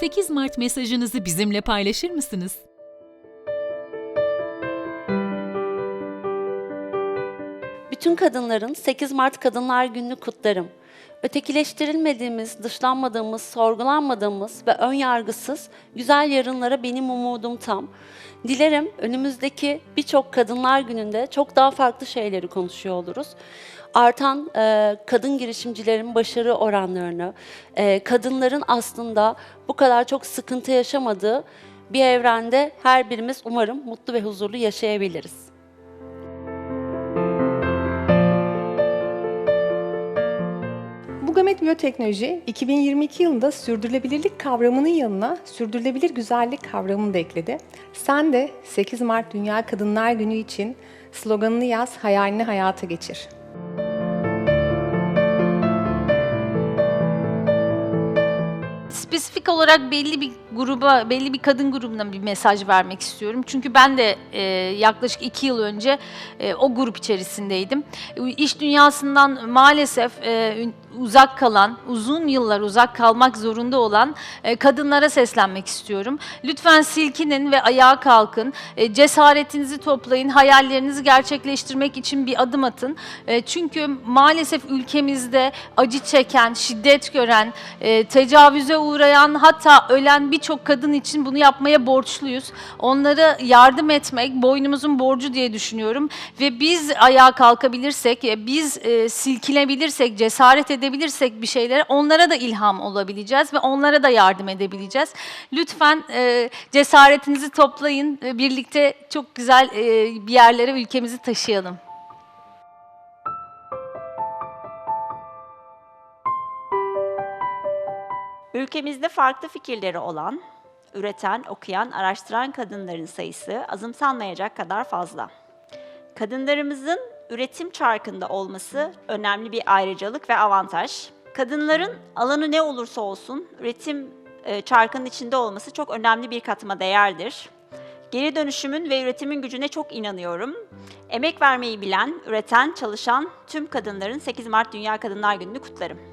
8 Mart mesajınızı bizimle paylaşır mısınız? Bütün kadınların 8 Mart Kadınlar Günü'nü kutlarım. Ötekileştirilmediğimiz, dışlanmadığımız, sorgulanmadığımız ve ön yargısız güzel yarınlara benim umudum tam. Dilerim önümüzdeki birçok Kadınlar Günü'nde çok daha farklı şeyleri konuşuyor oluruz. Artan e, kadın girişimcilerin başarı oranlarını, e, kadınların aslında bu kadar çok sıkıntı yaşamadığı bir evrende her birimiz umarım mutlu ve huzurlu yaşayabiliriz. Bugamet Biyoteknoloji 2022 yılında sürdürülebilirlik kavramının yanına sürdürülebilir güzellik kavramını da ekledi. Sen de 8 Mart Dünya Kadınlar Günü için sloganını yaz, hayalini hayata geçir. spesifik olarak belli bir gruba, belli bir kadın grubuna bir mesaj vermek istiyorum. Çünkü ben de e, yaklaşık iki yıl önce e, o grup içerisindeydim. İş dünyasından maalesef e, uzak kalan, uzun yıllar uzak kalmak zorunda olan e, kadınlara seslenmek istiyorum. Lütfen silkinin ve ayağa kalkın, e, cesaretinizi toplayın, hayallerinizi gerçekleştirmek için bir adım atın. E, çünkü maalesef ülkemizde acı çeken, şiddet gören, tecavüze uğrayan hatta ölen birçok kadın için bunu yapmaya borçluyuz. Onlara yardım etmek boynumuzun borcu diye düşünüyorum ve biz ayağa kalkabilirsek, biz e, cesaret edebilirsek bir şeylere onlara da ilham olabileceğiz ve onlara da yardım edebileceğiz. Lütfen e, cesaretinizi toplayın, e, birlikte çok güzel e, bir yerlere ülkemizi taşıyalım. Ülkemizde farklı fikirleri olan, üreten, okuyan, araştıran kadınların sayısı azımsanmayacak kadar fazla. Kadınlarımızın üretim çarkında olması önemli bir ayrıcalık ve avantaj. Kadınların alanı ne olursa olsun üretim e, çarkının içinde olması çok önemli bir katma değerdir. Geri dönüşümün ve üretimin gücüne çok inanıyorum. Emek vermeyi bilen, üreten, çalışan tüm kadınların 8 Mart Dünya Kadınlar Günü'nü kutlarım.